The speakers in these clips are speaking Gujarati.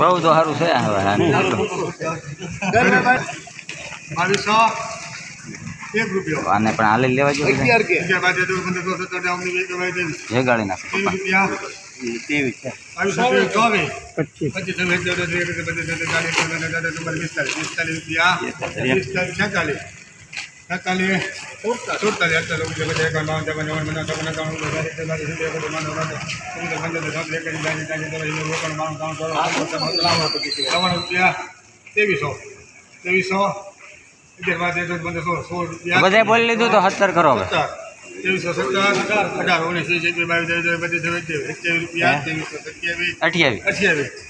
બહુ તો સારું છે હવે બાવીસો એક રૂપિયો. આને પણ હાલી લેવા જોઈએ અગિયાર બાદ દો પંદર સો સત્તર અઠાવન વીસ એકવીસ બાવીસ જે ગાડી નાખો ત્રેવીસ રૂપિયા. બાવીસો ત્રેવીસ ચોવીસ પચીસ. એકત્રીસ બત્રીસ તેત્રીસ ચાલીસ પંદર ચાલીસ ચુમ્માલીસ પિસ્તાલીસ. પિસ્તાલીસ રૂપિયા. પિસ્તાલીસ છેતાલીસ. ನಕಲಿ ಸೂರ್ತ ಸೂರ್ತ ಹೇಳ್ತಾರೆ ಜಗ ಜಗ ಗಂಡ ಜಗ ಜವನ ಮನ ಜಗನ ಗಂಡ ಜಗ ಜಗ ಜಗ ಜಗ ಮನ ಮನ ಸುಂದ ಬಂದ ಜಗ ಲೇಕ ಜಗ ಜಗ ಜಗ ಇಲ್ಲಿ ರೋಕಣ ಮಾನ ಗಾಂವ ತೋರ ಆ ಸೂರ್ತ ಮತಲಾ ಮತ ಕಿಕ್ಕೆ ಗವನ ಉತ್ಲಿಯ 2300 2300 इधर बात है तो बंदे 100 100 रुपया बधाई बोल लीधो तो 70 करो હવે 2370 18 19 22 22 22 22 21 રૂપિયા 2327 28 28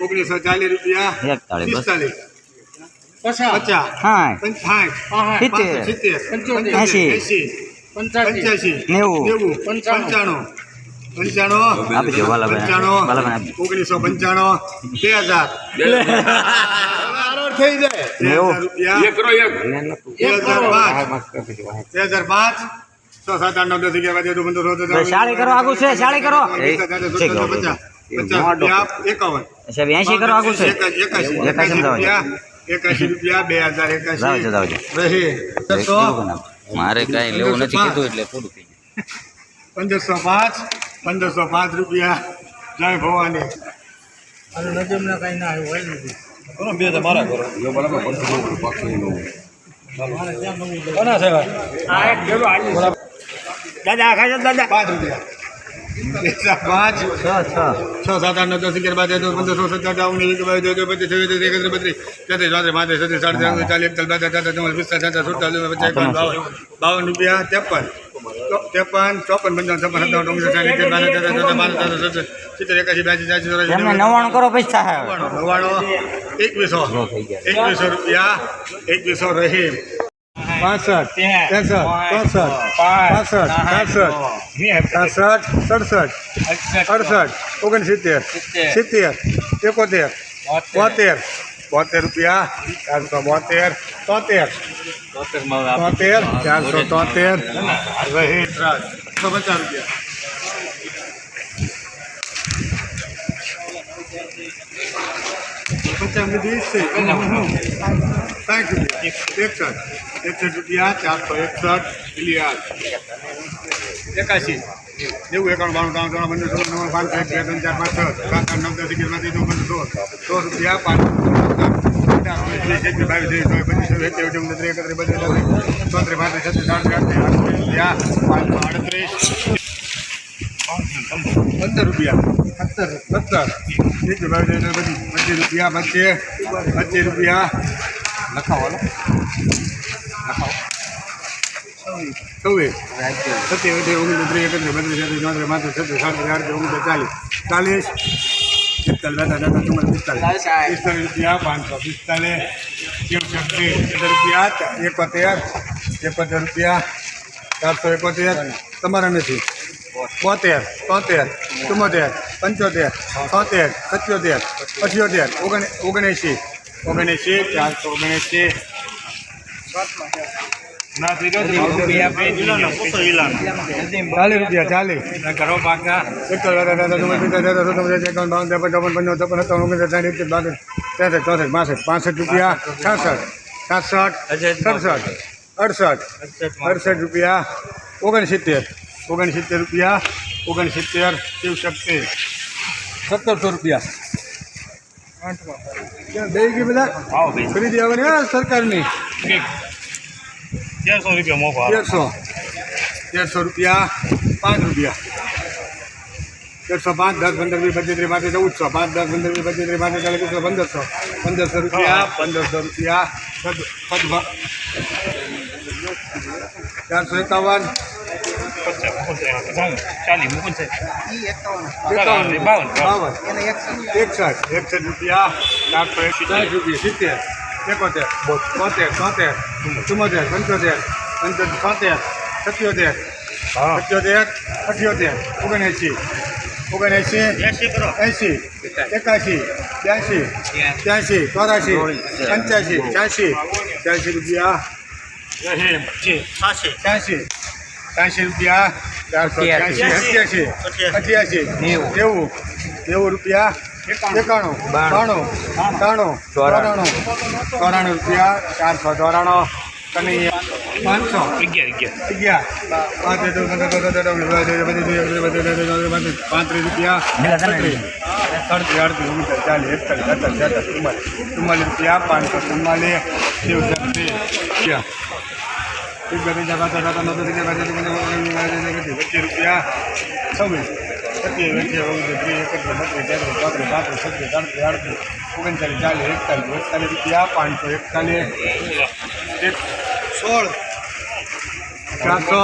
ઓગણીસો ચાલીસ રૂપિયા પિસ્તાલીસ નેવું પંચાણું પંચાણું આપી દો બાલાભાઈ પંચાણું ઓગણીસો પંચાણું બે હજાર. થઈ જાય. બે પાંચ. છ સાત આઠ નવ દસ અગિયાર શાળી કરો, આગું છે, શાળી કરો. એકાવન. એસી કરો છે. એકાશી રૂપિયા એકાશી રૂપિયા બે હજાર એકાશી. મારે કાંઈ લેવું નથી કીધું એટલે પૂરું થઈ ગયું પંદરસો પાંચ. પંદરસો પાંચ રૂપિયા. જય ભવાની. દાદા ખાજો દાદા. પાંચ રૂપિયા. બે પાંચ. છ છ. છ સાત આઠ નવ દસ અગિયાર બાર તેર ચૌદ પંદર સોળ સત્તર ઓગણીસ વીસ બાવીસ ત્રેવીસ પચીસ છવ્વીસ સત્યાવીસ એકત્રીસ બત્રીસ તેત્રીસ ચોત્રીસ પાંત્રીસ છત્રીસ સાડત્રીસ ચાલીસ એકતાલીસ ચુમ્માલીસ પિસ્તાલીસ સુડતાલીસ પચાસ બાવન રૂપિયા ત્રેપન. ત્રેપન ચોપન પંચાવન છપ્પન સત્તાવન ઓગણીસ ઇત્તેર બાર ચૌદ પાંચ સત્તર સત્તર સિત્તેર એકાશી બ્યાસી ત્યાસી ચોરાસી નવ્વાણું કરો પૈસા નવ્વાણું એકવીસો એકવીસો રૂપિયા એકવીસો રહી પાસઠ ત્રેસઠ ચોસઠ પાસઠ સાસઠ સાસઠ સડસઠ અડસઠ ઓગણસિત્તેર સિત્તેર એકોતેર બોતેર બોતેર રૂપિયા ચારસો બોતેર તોતેર તોતેર, ચારસો તોતેર. રહી એકસો પચાસ રૂપિયા. પચાસ છે સાઠ રૂપિયા એકસઠ એકસઠ રૂપિયા ચારસો એકસઠ મિલિયન એકાશી નેવું એકાણું બાણું ત્રણ ત્રણ પંદર સોળ નવ ત્રણ ચાર પાંચ છ સાત આઠ નવ દસ અગિયાર બાર દો સો રૂપિયા પાંચ અઢાર ઓગણીસ વીસ એકવીસ બાવીસ ત્રેવીસ ચોવીસ પચીસ છવ્વીસ સત્યાવીસ અઠ્યાવીસ ઓગણત્રીસ એકત્રીસ બત્રીસ તેત્રીસ ચોત્રીસ પાંત્રીસ છત્રીસ સાડત્રીસ આડત્રીસ આડત્રીસ રૂપિયા પાંચસો આડત્રીસ પંદર રૂપિયા સત્તર સત્તર એક બાવીસ ત્રેવીસ પચીસ પચીસ રૂપિયા પચીસ પચીસ રૂપિયા લખાવો હાલો. લખાવો છવ્વીસ સત્યાવીસ અઠ્યાવીસ ઓગણીસ ત્રીસ એકત્રીસ બત્રીસ તેત્રીસ ચોત્રીસ પાંત્રીસ છત્રીસ સાડત્રીસ આડત્રીસ ઓગણીસ ચાલીસ ચાલીસ એકતાલીસ બેતાલીસ તેતાલીસ ચુમ્માલીસ પિસ્તાલીસ પિસ્તાલીસ રૂપિયા પાંચસો પિસ્તાલીસ એકસઠ રૂપિયા એકોતેર એકોતેર રૂપિયા ચારસો એકોતેર તમારા નથી બોતેર તોતેર ચુમ્મોતેર પંચોતેર છોતેર સત્યોતેર અઠ્યોતેર ઓગણ ઓગણએંશી ઓગણએંસી ચારસો ઓગણએંસી ચાલીસ રૂપિયા ચાલીસ કરો પાકા એકાવન બાવન ત્રેપન ચોપન પંચાવન છપ્પન સત્તાવન ઓગણીસ સાઠ એકત્રીસ બાસઠ ત્રેસઠ ચોસઠ બાસઠ પાસઠ રૂપિયા છાસઠ સાતસઠ સડસઠ અડસઠ અડસઠ રૂપિયા ઓગણસિત્તેર ઓગણસિત્તેર રૂપિયા ઓગણસિત્તેર શિવશક્તિ સત્તરસો રૂપિયા ક્યાં બે ગઈ બધા ખરીદી આવવાની હા સરકારની તેરસો રૂપિયા મોકો તેરસો. તેરસો રૂપિયા પાંચ રૂપિયા. એકસો પાંચ દસ પંદર વીસ પચીસ ત્રીસ પાંત્રીસ ચૌદસો. પાંચ દસ પંદર વીસ પચીસ ત્રીસ ચાલીસ પંદરસો. પંદરસો રૂપિયા પંદરસો રૂપિયા. ચારસો એકાવન. એકસઠ. એકસઠ રૂપિયા. ચારસો એકસઠ રૂપિયા. સિત્તેર. એકોતેર બોતેર તોતેર ચુમ્મોતેર પંચોતેર પંચોતેર છોતેર સત્યોતેર સત્યોતેર અઠ્યોતેર ઓગણએંસી ઓગણએંસી એસી એકાશી બ્યાસી ત્યાંસી ચોરાશી પંચ્યાસી છ્યાસી છ્યાસી રૂપિયા. છ્યાસી છ્યાસી રૂપિયા. ચારસો અઠ્યાસી અઠ્યાસી નેવું. નેવું રૂપિયા. એકાણું બાણું ત્રાણું ચોરાણું ચોરાણું રૂપિયા ચારસો ચોરાણું કનૈયા પાંચસો અગિયાર અગિયાર અગિયાર પાંત્રીસ રૂપિયા સડત્રીસ અડત્રીસ ઓગણચાલીસ ચાલીસ એકતાલીસ બેતાલીસ તેતાલીસ ચુમ્માલીસ ચુમ્માલીસ રૂપિયા પાંચસો ચુમ્માલીસ શિવ શક્તિ રૂપિયા એક બે ત્રણ ચાર પાંચ છ સાત આઠ નવ દસ અગિયાર બાર તેર પચીસ પચીસ રૂપિયા છવ્વીસ સત્યાવીસ અઠ્યાવીસ ઓગણત્રીસ ત્રીસ એકત્રીસ બત્રીસ તેત્રીસ ચોત્રીસ પાંત્રીસ છત્રીસ આડત્રીસ આડત્રીસ ઓગણચાલીસ ચાલીસ એકતાલીસ એકતાલીસ રૂપિયા પાંચસો એકતાલીસ એક સોળ ચારસો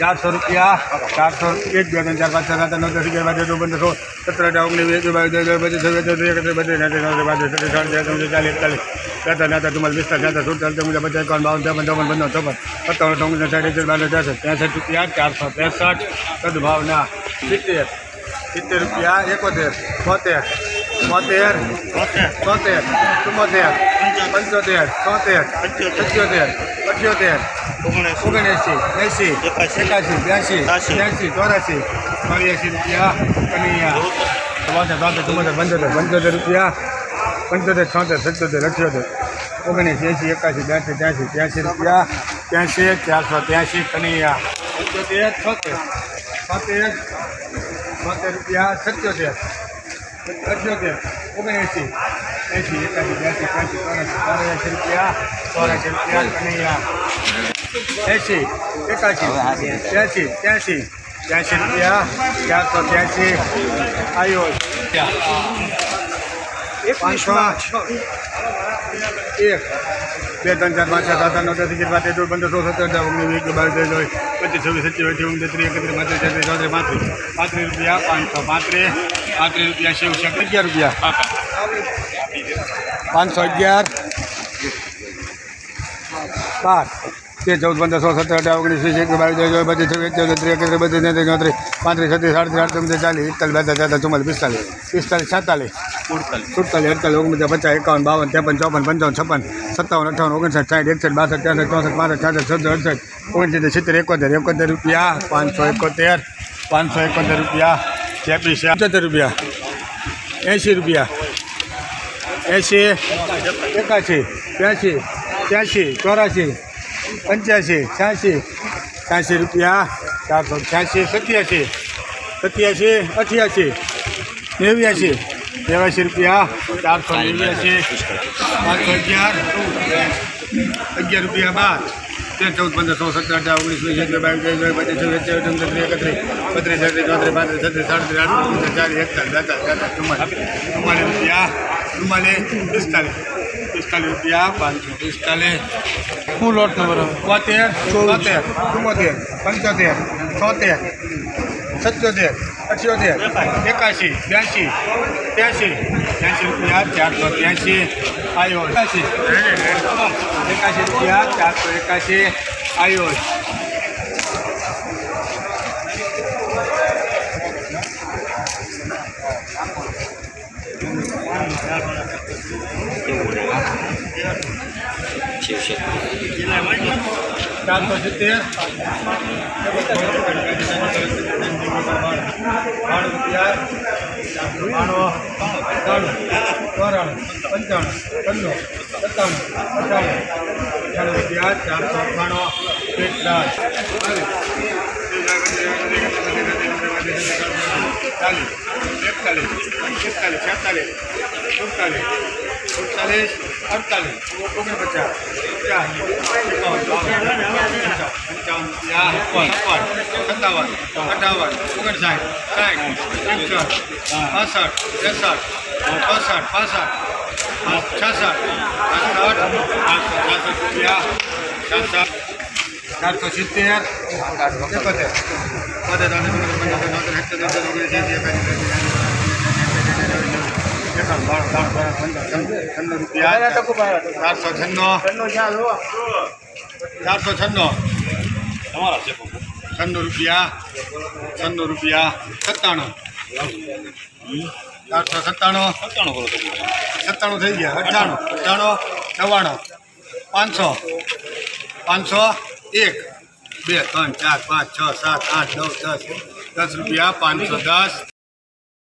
ચારસો રૂપિયા ચારસો એક બે ત્રણ ચાર પાંચ છ સાત આઠ નવ દસ અગિયાર બાર તેર ચૌદ પંદર સોળ સત્તર અઢાર ઓગણીસ વીસ એકવીસ બાવીસ ત્રેવીસ પચીસ છવ્વીસ સત્યાવીસ એકત્રીસ બત્રીસ તેત્રીસ ચોત્રીસ પાંત્રીસ છત્રીસ સાડત્રીસ આડત્રીસ ચાલીસ એકતાલીસ બેતાલીસ બેતાલીસ ચુમ્માલીસ પિસ્તાલીસ છાસઠ સુડતાલીસ ચુમ્માલીસ પચાસ એકાવન બાવન ત્રેપન ચોપન પંદર ચોપન સત્તાવન અઠાવન સાઠ એકસઠ બાસઠ ત્રેસઠ ત્રેસઠ રૂપિયા ચારસો ત્રેસઠ સદભાવના સિત્તેર સિત્તેર રૂપિયા એકોતેર બોતેર બોતેર તોતેર ચુમ્મોતેર પંચોતેર તોતેર સત્યોતેર અઠ્યોતેર ઓગણએંસી એંસી એકાસી બ્યાસી ત્યાંસી ચોરાસી ચોર્યાસી રૂપિયા કનૈયા. ચોથા ચોતેર ચુમ્મોતેર પંચોતેર પંચોતેર રૂપિયા પંચોતેર છોતેર સત્યોતેર અઠ્યોતેર ઓગણીસ એંસી એકાસી બ્યાસી ત્યાંસી ત્યાંસી રૂપિયા ત્યાંસી ચારસો ત્યાંસી કનૈયા. પંચોતેર છોતેર છોતેર છોતેર રૂપિયા સત્યોતેર અઠ્યોતેર ઓગણએંસી એંસી એકાશી બ્યાસી ત્યાંસી ચોરાશી ચોર્યાસી રૂપિયા ચોરાશી રૂપિયા કનૈયા એંસી એકાશી ત્યાંસી ત્યાંસી ત્યાંસી રૂપિયા ચારસો ત્યાંસી આવ્યો પાંચસો એક બે ત્રણ ચાર પાંચ છ સાત આઠ નવ દસ અગિયાર બાર તેર ચૌદ પંદર સોળ સત્તર અઢાર ઓગણીસ વીસ બાવીસ ત્રેવીસ ચોવીસ પચીસ છવ્વીસ સત્યાવીસ અઠ્યાવીસ ઓગણત્રીસ ત્રીસ એકત્રીસ બત્રીસ તેત્રીસ ચોત્રીસ પાંત્રીસ પાંત્રીસ રૂપિયા પાંચસો પાંત્રીસ પાંત્રીસ રૂપિયા શિવ શક્તિ અગિયાર રૂપિયા પાંચસો અગિયાર બાર તેર ચૌદ પંદર સોળ સત્તર અઢાર ઓગણીસ વીસ એકવીસ બાવીસ ત્રેવીસ ચોવીસ પચીસ છવ્વીસ ત્રીસ એકત્રીસ બત્રીસ તેત્રીસ ચોત્રીસ પાંત્રીસ છત્રીસ સાડત્રીસ આડત્રીસ ચાલીસ એકતાલીસ બેતાલીસ તેતાલીસ ચુમ્માલીસ પિસ્તાલીસ પિસ્તાલીસ છેતાલીસ સુડતાલીસ અડતાલીસ ઓગણપચાસ પચાસ એકાવન બાવન ત્રેપન ચોપન પંચાવન છપ્પન સત્તાવન અઠાવન ઓગણસાઠ સાઠ એકસઠ બાસઠ ત્રેસઠ ચોસઠ પાંસઠ છાસઠ સત્તર અડસઠ ઓગણસિત્તેર સિત્તેર એકોતેર એકોતેર રૂપિયા પાંચસો એકોતેર પાંચસો એકોતેર રૂપિયા ચેપીસ પંચોતેર રૂપિયા એંશી રૂપિયા એંશી, એકાશી, ત્યાંશી ત્યાંશી, ચોરાશી પંચ્યાસી છ્યાસી છ્યાસી રૂપિયા, ચારસો છ્યાસી સત્યાસી સત્યાસી અઠ્યાસી નેવ્યાસી નેવ્યાસી રૂપિયા, ચારસો નેવ્યાસી પાંચસો અગિયાર અગિયાર રૂપિયા બાર. તેર ચૌદ પંદર સોળ સત્તર અઢાર ઓગણીસ વીસ એકવીસ બાવીસ ત્રેવીસ ચોવીસ પચીસ છવ્વીસ સત્યાવીસ અઠ્યાવીસ એકત્રીસ બત્રીસ છત્રીસ ચોત્રીસ પાંત્રીસ છત્રીસ સાડત્રીસ આડત્રીસ ચાલીસ એકતાલીસ બેતાલીસ તેતાલીસ ચુમ્માલીસ ચુમ્માલીસ રૂપિયા ચુમ્માલીસ પિસ્તાલીસ પિસ્તાલીસ રૂપિયા પાંચસો પિસ્તાલીસ શું લોટ નંબર બોતેર ચોતેર ચુમ્મોતેર પંચોતેર છોતેર સત્યોતેર અઠ્યોતેર એકાશી બ્યાસી ત્યાસી ત્યાસી રૂપિયા, ચારસો ત્યાસી આયો. એકાશી. એકાશી રૂપિયા, ચારસો એકાશી, આયો. ચારસો સિત્તેર. બાણું રૂપિયા બાણું ત્રાણું ચોરાણું પંચાણું પંદર સત્તાણું અઠાણું અઠાણું રૂપિયા ચારસો અઠાણું એકતાલીસ ચાલીસ એકતાલીસ એકતાલીસ, છેતાલીસ, સુડતાલીસ સુડતાલીસ અડતાલીસ ઓગણપચાસ પચાસ એકાવન બાવન પંચાવન પંચાવન રૂપિયા છપ્પન સત્તાવન અઠાવન ઓગણસાઠ સાઠ એકસઠ પાસઠ ત્રેસઠ ચોસઠ પાસઠ છસઠ પાસઠ આઠસો છાસઠ રૂપિયા છસઠ ચારસો સિત્તેર એકોતેર બોતેર છન્નું રૂપિયા ચારસો છન્નું ચારસો છન્નું તમારા છે છન્નું રૂપિયા છન્નું રૂપિયા સત્તાણું ચારસો સત્તાણું સત્તાણું કરો તો સત્તાણું થઈ ગયા અઠ્ઠાણું અઠ્ઠાણું નવ્વાણું પાંચસો પાંચસો એક બે ત્રણ ચાર પાંચ છ સાત આઠ નવ દસ દસ રૂપિયા પાંચસો દસ